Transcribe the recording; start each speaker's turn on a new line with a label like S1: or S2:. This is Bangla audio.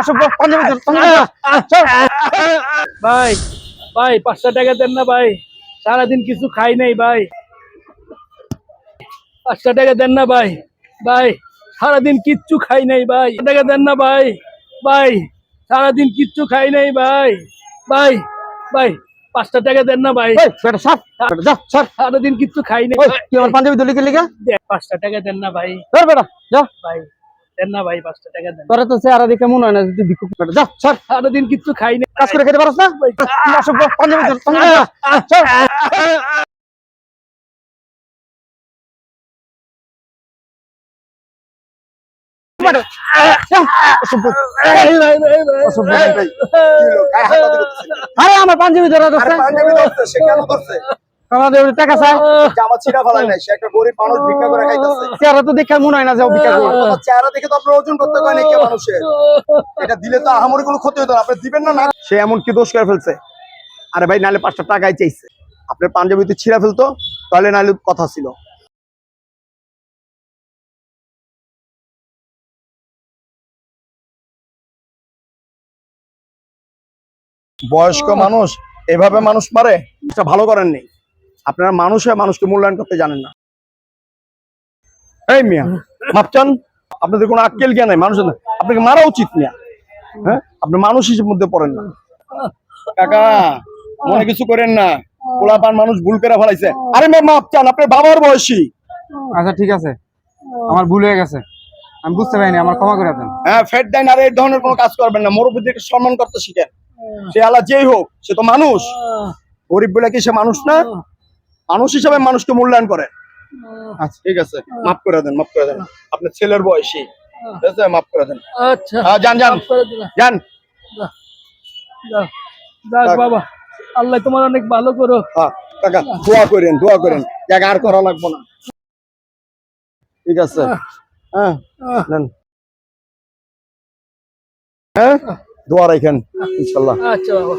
S1: অসভ্য পাঞ্জাবি।
S2: ভাই ভাই পাঁচটা টাকা দেন না ভাই। সারাদিন কিছু খাই নাই ভাই। পাঁচটা টাকা দেন না ভাই। ভাই সারাদিন কিচ্ছু খাই নাই ভাই। টাকা দেন না ভাই। ভাই সারাদিন কিচ্ছু খাই নাই ভাই। ভাই ভাই পাঁচটা টাকা দেন না ভাই। সারাদিন কিচ্ছু খাই নাই
S1: পাঞ্জাবি ধরলি কি লিগা?
S2: দে- পাঁচটা টাকা দেন না ভাই।
S1: বেটা, যা।
S2: ভাই। দেন না ভাই পাঁচটা টাকা দেন।
S1: তোরা তো চেহারা দেখে মনে হয় না যে ভিক্ষুক বেটা, যা, সর।
S2: সারাদিন কিচ্ছু খাই নাই
S1: কাজ করে খেতে পারস না? অসভ্য। পাঞ্জাবি। আরে আমার পাঞ্জাবি ধরা ধরছে?
S3: সে কেন ধরছে?
S1: আমাদের টাকা চাই
S3: জামা ছিঁড়া ফেলায় নাই, সে একটা গরিব মানুষ ভিক্ষা করে খাইতেছে।
S1: চেহারা তো দেখে মনে হয় না যে ভিক্ষা করবে।
S3: চেহারা দেখে তো আপনার ওজন করতে পারেন কে মানুষের। এটা দিলে তো আহামরি কোনো ক্ষতি হতো না আপনি দিবেন না না। সে এমন কি দোষ করে ফেলছে? আরে ভাই নাহলে পাঁচটা টাকাই চাইছে। আপনার পাঞ্জাবি তো ছিঁড়া ফেলতো তাহলে নাহলে কথা ছিল। বয়স্ক মানুষ এভাবে মানুষ মারে? এটা ভালো করেননি আপনারা মানুষ হয়ে মানুষকে মূল্যায়ন করতে জানেন না। এই মিয়া মাপচান আপনাদের কোনো আক্কেল জ্ঞান নাই মানুষের না। আপনাকে মারা উচিত মিয়া। হ্যাঁ? আপনি মানুষ হিসেবে মধ্যে পড়েন না। কাকা মনে কিছু করেন না। পোলাপান মানুষ ভুল করে ফেলাইছে। আরে মেয়ে মাপ চান আপনার বাবার বয়সী।
S1: আচ্ছা ঠিক আছে। আমার ভুল হয়ে গেছে। আমি বুঝতে পারিনি আমার ক্ষমা করে দেন।
S3: হ্যাঁ ফেট দেন আর এই ধরনের কোনো কাজ করবেন না। মুরব্বীদেরকে সম্মান করতে শিখেন। সে আলা যেই হোক সে তো মানুষ। গরিব বলে কি সে মানুষ না? মানুষ হিসাবে মানুষকে মূল্যায়ন করে। আচ্ছা। ঠিক আছে। মাফ করে দেন মাফ করে দেন। আপনার ছেলের বয়সী। ঠিক আছে মাফ করে দেন।
S2: আচ্ছা।
S3: হ্যাঁ যান যান। যান।
S2: যাক, বাবা আল্লাহ তোমার অনেক ভালো করো
S3: হ্যাঁ কাকা দোয়া করেন দোয়া করেন। জায়গা আর করা লাগবে না। ঠিক আছে। হ্যাঁ? হ্যাঁ। দোয়া রাখেন ইনশাল্লাহ।
S2: আচ্ছা বাবা।